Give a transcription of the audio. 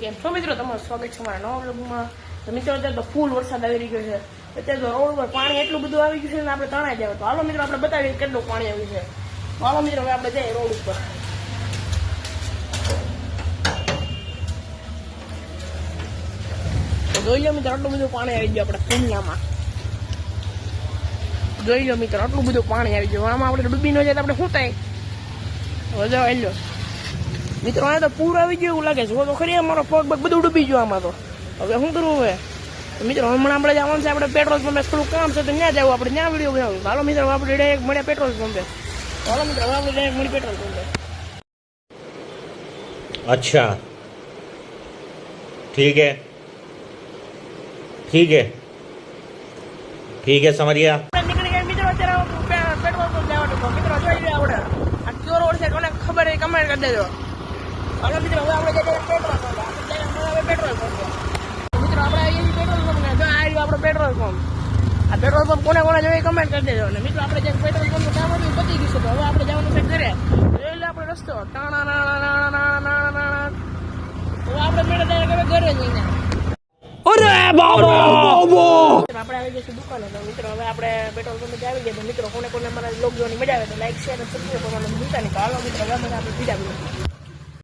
કેમ છો મિત્રો, તમારું સ્વાગત છે મારા નવા બ્લોગમાં તો મિત્રો, અત્યારે તો ફૂલ વરસાદ આવી રહ્યો છે. અત્યારે તો રોડ ઉપર પાણી એટલું બધું આવી ગયું છે ને આપણે તણાઈ જાય તો હાલો મિત્રો, આપણે બતાવીએ કેટલું પાણી આવ્યું છે. હાલો મિત્રો, હવે આપણે જઈએ રોડ ઉપર. જોઈ લો મિત્રો, આટલું બધું પાણી આવી ગયું આપણે પુણ્યામાં જોઈ લો મિત્રો, આટલું બધું પાણી આવી ગયું. આમાં આપણે ડૂબી ન જાય આપણે શું થાય? વધારે મિત્રો આ તો પૂર આવી ગયું એવું લાગે છે જો તો ખરી અમારો પગ પગ બધું ડૂબી ગયું આમાં તો હવે શું કરવું હવે તો મિત્રો હમણાં આપણે જવાનું છે આપણે પેટ્રોલ પંપે થોડું કામ છે તો ત્યાં જવું આપણે ત્યાં વિડીયો બનાવું હાલો મિત્રો આપણે ડાયરેક્ટ મળ્યા પેટ્રોલ પંપે હાલો મિત્રો હવે આપણે ડાયરેક્ટ મળી પેટ્રોલ પંપે अच्छा ठीक है ठीक है ठीक है समझ गया આપણે નીકળી ગયા મિત્રો અત્યારે પે- પેટ્રોલ પંપ જવાનું તો મિત્રો જોઈ લે આપણે હાલો મિત્રો હવે આપણે જઈએ પેટ્રોલ પંપ પેટ્રોલ પંપ મિત્રો આપણે પેટ્રોલ પંપ જો આ રહ્યું આપણો પેટ્રોલ પંપ. આ પેટ્રોલ પંપ કોને કોને જોઈએ કમેન્ટ કરી દેજો. અને મિત્રો આપણે જે પેટ્રોલ પંપ કામ હતું પતી ગયું છે હવે આપણે જવાનું છે ઘરે. એટલે આપણે રસ્તો. ટાણા નાણા નાણા નાણા નાણા હવે આપણે મેળે હવે ઘરે જઈને મિત્રો આપણે આવી જઈશું દુકાને. તો મિત્રો હવે આપણે પેટ્રોલ પંપ આવી ગયા. મિત્રો કોને કોને મારા લોક જોવાની મજા આવે તો લાઈક શેર અને સબસ્ક્રાઈબ કરવાનું ભૂલતા નહીં. તો હાલો મિત્રો હવે આપણે બીજા